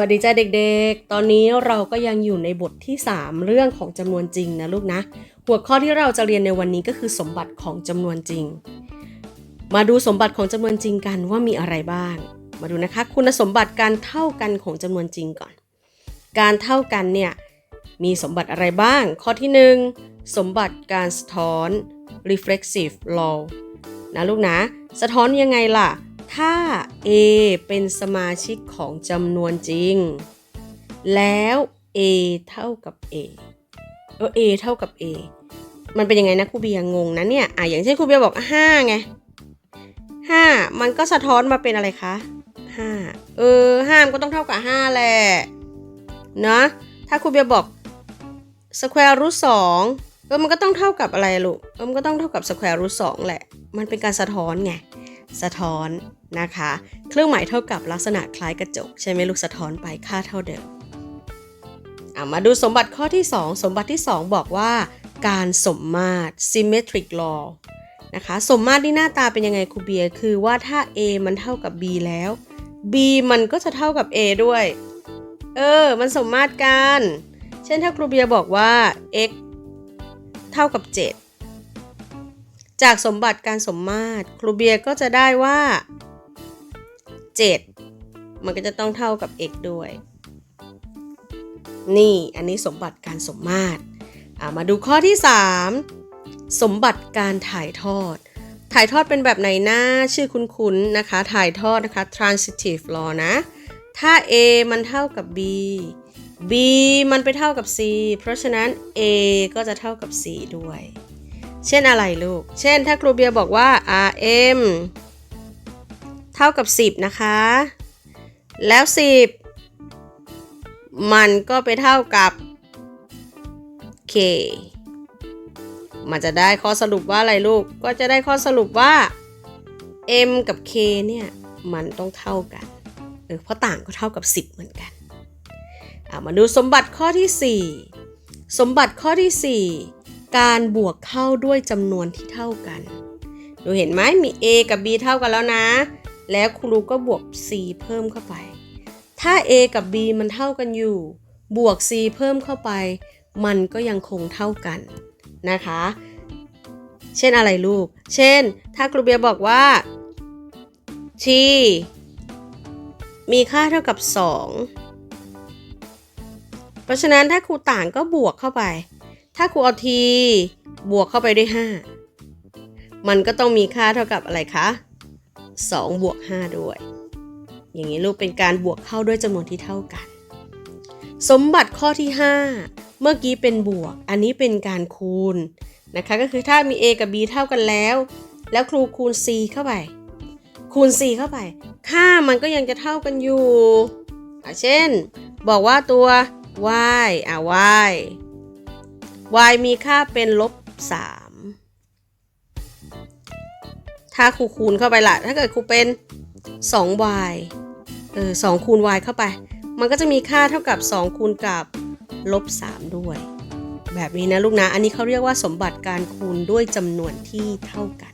วัสดีจ้าเด็กๆ ตอนนี้เราก็ยังอยู่ในบทที่ 3 เรื่องของจำนวนจริงนะลูกนะ หัวข้อที่เราจะเรียนในวันนี้ก็คือสมบัติของจำนวนจริง มาดูสมบัติของจำนวนจริงกันว่ามีอะไรบ้าง มาดูนะคะ คุณสมบัติการเท่ากันของจำนวนจริงก่อน การเท่ากันเนี่ยมีสมบัติอะไรบ้าง ข้อที่ 1 สมบัติการสะท้อน reflexive law นะลูกนะ สะท้อนยังไงล่ะ ถ้า A เป็นสมาชิกของจำนวนจริง แล้ว A เท่ากับ A เออ A เท่ากับ A มันเป็นยังไงนะครูเบียงงนะเนี่ย อะอย่างเช่นครูเบียบอก5ไง5มันก็สะท้อนมาเป็นอะไรคะ5เออ5ก็ต้องเท่ากับ5แหละนะถ้าครูเบียบอก square root 2เออมันก็ต้องเท่ากับอะไรลูก เออมันก็ต้องเท่ากับ square root 2แหละ มันเป็นการสะท้อนไง สะท้อนนะคะ เครื่องหมายเท่ากับลักษณะคล้ายกระจก ใช่ไหมลูกสะท้อนไปค่าเท่าเดิมอะมาดูสมบัติข้อที่ 2 สมบัติที่ 2 บอกว่า การสมมาตร symmetric law นะคะสมมาตรที่หน้าตาเป็นยังไงครูเบียร์คือว่าถ้า A มันเท่ากับ B แล้ว B มันก็จะเท่ากับ A ด้วย เออ มันสมมาตรกัน เช่นถ้าครูเบียร์บอกว่า x เท่ากับ 7 จากสมบัติการสมมาตรครูเบียร์ก็จะได้ว่า 7 มันก็จะต้องเท่ากับ x ด้วย นี่อันนี้สมบัติการสมมาตรมาดูข้อที่ 3 สมบัติการถ่ายทอด ถ่ายทอดเป็นแบบไหนนะชื่อคุ้นๆนะคะ ถ่ายทอดนะคะ transitive law นะ ถ้า a มันเท่ากับ b b มันไปเท่ากับ c เพราะฉะนั้น a ก็จะเท่ากับ c ด้วย เช่นอะไรลูก เช่นถ้าครูเบียบอกว่า rm เท่ากับ 10 นะคะ แล้ว 10 มันก็ไปเท่ากับ k มันจะได้ข้อสรุปว่าอะไรลูก ก็จะได้ข้อสรุปว่า m กับ k เนี่ย มันต้องเท่ากัน เออ เพราะต่างก็เท่ากับ 10 เหมือนกัน เอามาดูสมบัติข้อที่ 4 สมบัติข้อที่ 4 การบวกเข้าด้วยจำนวนที่เท่ากัน ดูเห็นไหมมี a กับ b เท่ากันแล้วนะ แล้วครูก็บวก c เพิ่มเข้าไป ถ้า a กับ b มันเท่ากันอยู่ บวก c เพิ่มเข้าไป มันก็ยังคงเท่ากันนะคะ เช่นอะไรลูก เช่น ถ้าครูเบียบอกว่า t มีค่าเท่ากับ 2 เพราะฉะนั้นถ้าครูต่างก็บวกเข้าไป ถ้าครูเอา t บวกเข้าไปด้วย 5 มันก็ต้องมีค่าเท่ากับอะไรคะ 2 บวก 5 ด้วย อย่างนี้ลูกเป็นการบวกเข้าด้วยจำนวนที่เท่ากัน สมบัติข้อที่ 5 เมื่อกี้เป็นบวก อันนี้เป็นการคูณนะคะก็คือถ้ามี a กับ b เท่ากันแล้ว แล้วครูคูณ c เข้าไป คูณ c เข้าไป ค่ามันก็ยังจะเท่ากันอยู่อะเช่น บอกว่าตัว y อะ y y มีค่าเป็นลบ3ถ้าครูคูณเข้าไปละถ้าเกิดครูเป็น 2y เออ2คูณ y เข้าไป มันก็จะมีค่าเท่ากับ 2 คูณกับลบ3ด้วย แบบนี้นะลูกนะ อันนี้เขาเรียกว่าสมบัติการคูณด้วยจำนวนที่เท่ากัน